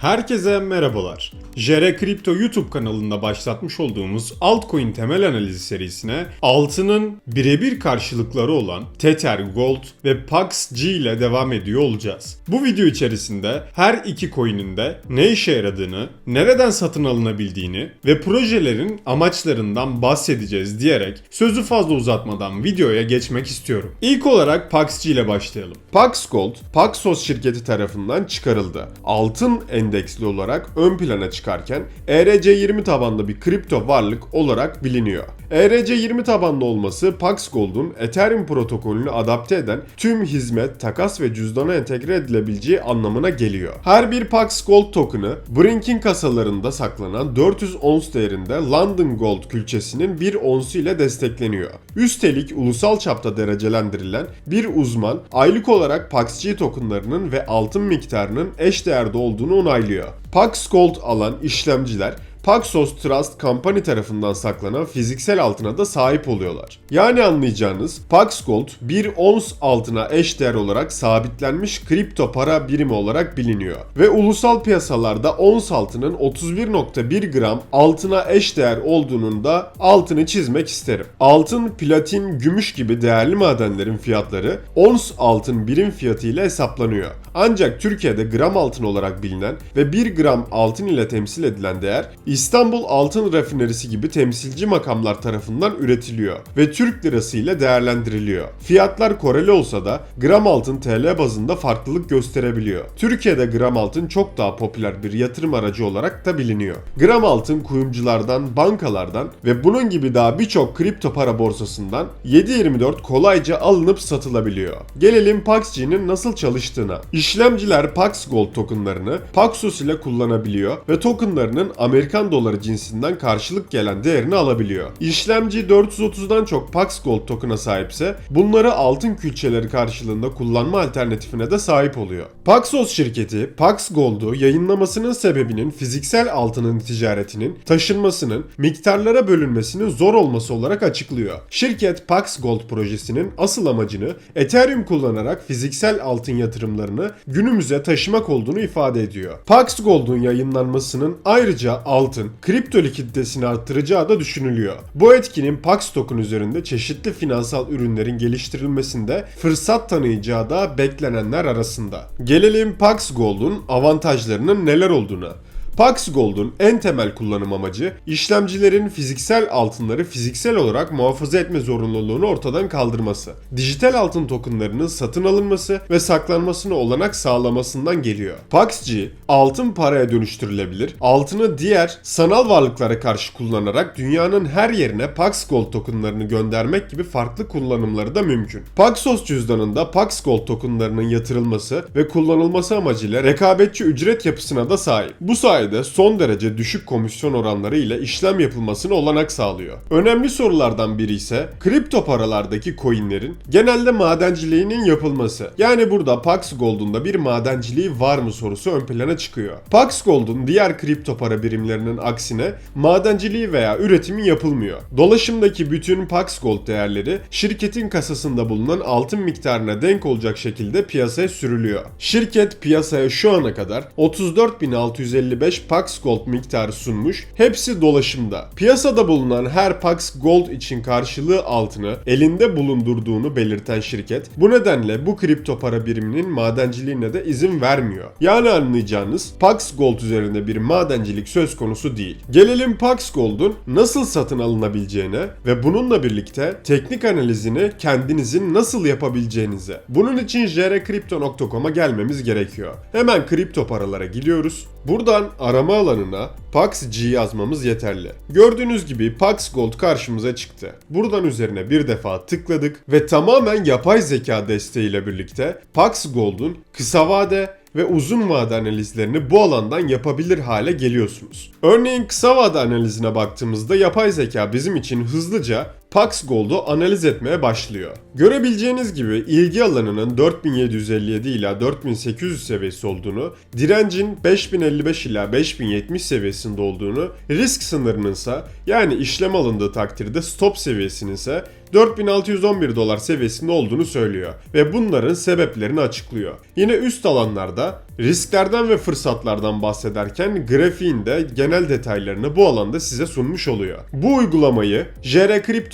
Herkese merhabalar. Jere Kripto YouTube kanalında başlatmış olduğumuz altcoin temel analizi serisine altının birebir karşılıkları olan Tether, Gold ve Pax G ile devam ediyor olacağız. Bu video içerisinde her iki coin'in de ne işe yaradığını, nereden satın alınabildiğini ve projelerin amaçlarından bahsedeceğiz diyerek sözü fazla uzatmadan videoya geçmek istiyorum. İlk olarak Pax G ile başlayalım. Pax Gold, Paxos şirketi tarafından çıkarıldı. Altın endeksli olarak ön plana çıkarken ERC20 tabanlı bir kripto varlık olarak biliniyor. ERC20 tabanlı olması Pax Gold'un Ethereum protokolünü adapte eden tüm hizmet, takas ve cüzdana entegre edilebileceği anlamına geliyor. Her bir Pax Gold token'ı Brink'in kasalarında saklanan 400 ons değerinde London Gold külçesinin bir onsu ile destekleniyor. Üstelik ulusal çapta derecelendirilen bir uzman aylık olarak PaxG tokenlarının ve altın miktarının eş değerde olduğunu onaylıyor. Pax Gold alan işlemciler Paxos Trust Company tarafından saklanan fiziksel altına da sahip oluyorlar. Yani anlayacağınız Pax Gold bir ons altına eş değer olarak sabitlenmiş kripto para birimi olarak biliniyor. Ve ulusal piyasalarda ons altının 31.1 gram altına eş değer olduğunun da altını çizmek isterim. Altın, platin, gümüş gibi değerli madenlerin fiyatları ons altın birim fiyatı ile hesaplanıyor. Ancak Türkiye'de gram altın olarak bilinen ve 1 gram altın ile temsil edilen değer İstanbul Altın Rafinerisi gibi temsilci makamlar tarafından üretiliyor ve Türk lirası ile değerlendiriliyor. Fiyatlar Koreli olsa da gram altın TL bazında farklılık gösterebiliyor. Türkiye'de gram altın çok daha popüler bir yatırım aracı olarak da biliniyor. Gram altın kuyumculardan, bankalardan ve bunun gibi daha birçok kripto para borsasından 7/24 kolayca alınıp satılabiliyor. Gelelim Paxg'nin nasıl çalıştığına. İşlemciler Pax Gold tokenlarını Paxos ile kullanabiliyor ve tokenlarının Amerikan doları cinsinden karşılık gelen değerini alabiliyor. İşlemci 430'dan çok Pax Gold token'a sahipse bunları altın külçeleri karşılığında kullanma alternatifine de sahip oluyor. Paxos şirketi Pax Gold'u yayınlamasının sebebinin fiziksel altının ticaretinin taşınmasının miktarlara bölünmesinin zor olması olarak açıklıyor. Şirket Pax Gold projesinin asıl amacını Ethereum kullanarak fiziksel altın yatırımlarını günümüze taşımak olduğunu ifade ediyor. Pax Gold'un yayınlanmasının ayrıca altın, kripto likiditesini arttıracağı da düşünülüyor. Bu etkinin Pax token üzerinde çeşitli finansal ürünlerin geliştirilmesinde fırsat tanıyacağı da beklenenler arasında. Gelelim Pax Gold'un avantajlarının neler olduğuna. Pax Gold'un en temel kullanım amacı işlemcilerin fiziksel altınları fiziksel olarak muhafaza etme zorunluluğunu ortadan kaldırması. Dijital altın tokenlarının satın alınması ve saklanmasına olanak sağlamasından geliyor. PaxG altın paraya dönüştürülebilir. Altını diğer sanal varlıklara karşı kullanarak dünyanın her yerine Pax Gold tokenlarını göndermek gibi farklı kullanımları da mümkün. Paxos cüzdanında Pax Gold tokenlarının yatırılması ve kullanılması amacıyla rekabetçi ücret yapısına da sahip. Bu sayede sayede son derece düşük komisyon oranları ile işlem yapılmasına olanak sağlıyor. Önemli sorulardan biri ise kripto paralardaki coinlerin genelde madenciliğinin yapılması. Yani burada Pax Gold'un da bir madenciliği var mı sorusu ön plana çıkıyor. Pax Gold'un diğer kripto para birimlerinin aksine madenciliği veya üretimi yapılmıyor. Dolaşımdaki bütün Pax Gold değerleri şirketin kasasında bulunan altın miktarına denk olacak şekilde piyasaya sürülüyor. Şirket piyasaya şu ana kadar 34.655 Pax Gold miktarı sunmuş. Hepsi dolaşımda. Piyasada bulunan her Pax Gold için karşılığı altını elinde bulundurduğunu belirten şirket bu nedenle bu kripto para biriminin madenciliğine de izin vermiyor. Yani anlayacağınız Pax Gold üzerinde bir madencilik söz konusu değil. Gelelim Pax Gold'un nasıl satın alınabileceğine ve bununla birlikte teknik analizini kendinizin nasıl yapabileceğinize. Bunun için jrcrypto.com'a gelmemiz gerekiyor. Hemen kripto paralara gidiyoruz. Buradan arama alanına PaxG yazmamız yeterli. Gördüğünüz gibi Pax Gold karşımıza çıktı. Buradan üzerine bir defa tıkladık ve tamamen yapay zeka desteğiyle birlikte Pax Gold'un kısa vade ve uzun vade analizlerini bu alandan yapabilir hale geliyorsunuz. Örneğin kısa vade analizine baktığımızda yapay zeka bizim için hızlıca Pax Gold'u analiz etmeye başlıyor. Görebileceğiniz gibi ilgi alanının 4757 ila 4800 seviyesi olduğunu, direncin 5055 ila 5070 seviyesinde olduğunu, risk sınırının ise yani işlem alındığı takdirde stop seviyesinin ise 4611 dolar seviyesinde olduğunu söylüyor ve bunların sebeplerini açıklıyor. Yine üst alanlarda risklerden ve fırsatlardan bahsederken grafiğin de genel detaylarını bu alanda size sunmuş oluyor. Bu uygulamayı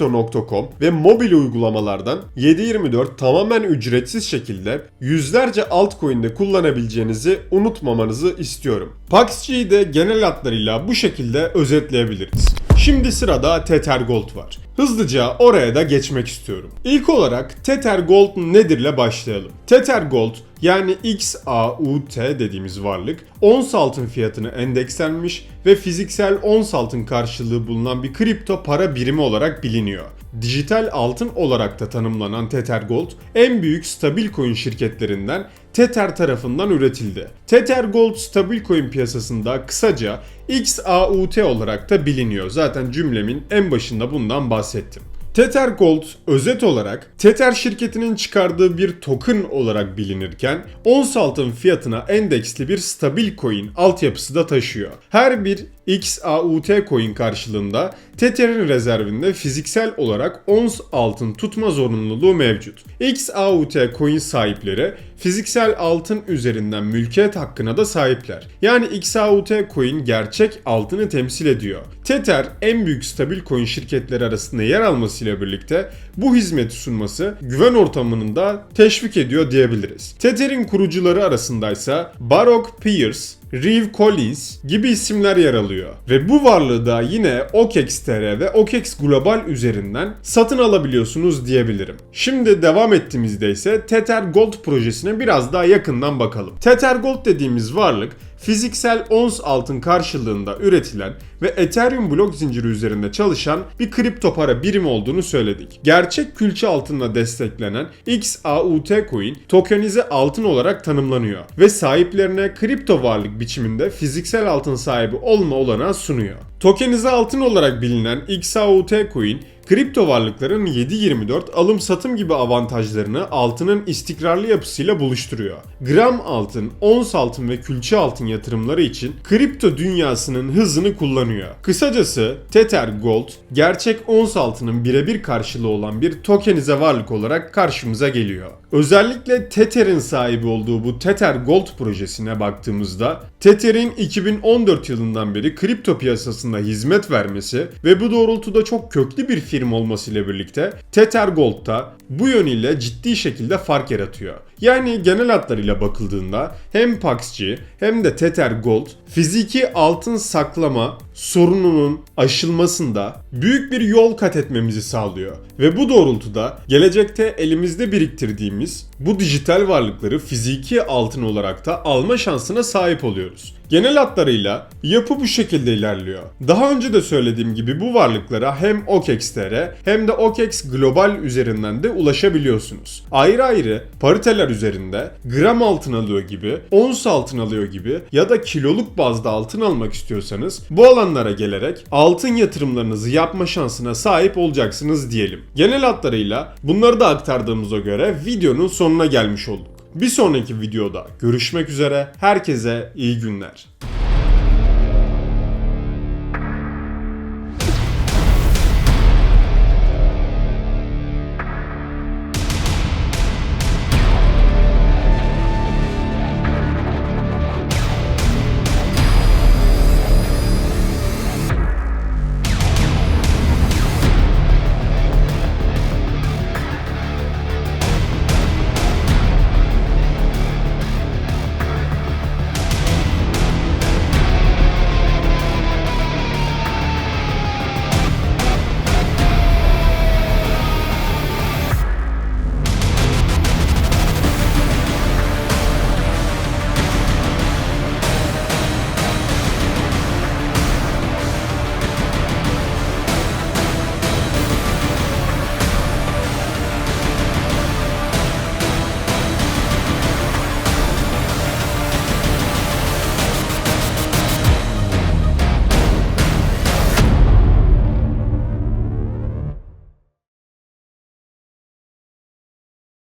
jrcrypto.com ve mobil uygulamalardan 7/24 tamamen ücretsiz şekilde yüzlerce altcoin'de kullanabileceğinizi unutmamanızı istiyorum. PaxG'yi de genel hatlarıyla bu şekilde özetleyebiliriz. Şimdi sırada Tether Gold var. Hızlıca oraya da geçmek istiyorum. İlk olarak Tether Gold nedirle başlayalım. Tether Gold yani XAUT dediğimiz varlık ons altın fiyatını endekslenmiş ve fiziksel ons altın karşılığı bulunan bir kripto para birimi olarak biliniyor. Dijital altın olarak da tanımlanan Tether Gold en büyük stabil coin şirketlerinden Tether tarafından üretildi. Tether Gold stabil coin piyasasında kısaca XAUT olarak da biliniyor. Zaten cümlemin en başında bundan bahsettim. Tether Gold özet olarak Tether şirketinin çıkardığı bir token olarak bilinirken ons altın fiyatına endeksli bir stabil coin altyapısı da taşıyor. Her bir XAUT coin karşılığında Tether'in rezervinde fiziksel olarak ons altın tutma zorunluluğu mevcut. XAUT coin sahipleri fiziksel altın üzerinden mülkiyet hakkına da sahipler. Yani XAUT coin gerçek altını temsil ediyor. Tether en büyük stabil coin şirketleri arasında yer almasıyla birlikte bu hizmeti sunması güven ortamını da teşvik ediyor diyebiliriz. Tether'in kurucuları arasındaysa Baroque Pierce, Reeve Collins gibi isimler yer alıyor. Ve bu varlığı da yine OKEX.TR ve OKEX Global üzerinden satın alabiliyorsunuz diyebilirim. Şimdi devam ettiğimizde ise Tether Gold projesine biraz daha yakından bakalım. Tether Gold dediğimiz varlık fiziksel ons altın karşılığında üretilen ve Ethereum blok zinciri üzerinde çalışan bir kripto para birimi olduğunu söyledik. Gerçek külçe altınla desteklenen XAUT coin tokenize altın olarak tanımlanıyor ve sahiplerine kripto varlık biçiminde fiziksel altın sahibi olma olanağı sunuyor. Tokenize altın olarak bilinen XAUT coin kripto varlıkların 7/24 alım satım gibi avantajlarını altının istikrarlı yapısıyla buluşturuyor. Gram altın, ons altın ve külçe altın yatırımları için kripto dünyasının hızını kullanıyor. Kısacası Tether Gold gerçek ons altının birebir karşılığı olan bir tokenize varlık olarak karşımıza geliyor. Özellikle Tether'in sahibi olduğu bu Tether Gold projesine baktığımızda Tether'in 2014 yılından beri kripto piyasasında hizmet vermesi ve bu doğrultuda çok köklü bir firma olmasıyla birlikte Tether Gold da bu yönüyle ciddi şekilde fark yaratıyor. Yani genel hatlarıyla bakıldığında hem PaxG hem de Tether Gold fiziki altın saklama sorununun aşılmasında büyük bir yol kat etmemizi sağlıyor. Ve bu doğrultuda gelecekte elimizde biriktirdiğimiz bu dijital varlıkları fiziki altın olarak da alma şansına sahip oluyoruz. Genel hatlarıyla yapı bu şekilde ilerliyor. Daha önce de söylediğim gibi bu varlıklara hem OKEX.TR hem de OKEX Global üzerinden de ulaşabiliyorsunuz. Ayrı ayrı pariteler üzerinde gram altın alıyor gibi, ons altın alıyor gibi ya da kiloluk bazda altın almak istiyorsanız bu alanlara gelerek altın yatırımlarınızı yapma şansına sahip olacaksınız diyelim. Genel hatlarıyla bunları da aktardığımıza göre videonun sonuna gelmiş olduk. Bir sonraki videoda görüşmek üzere. Herkese iyi günler.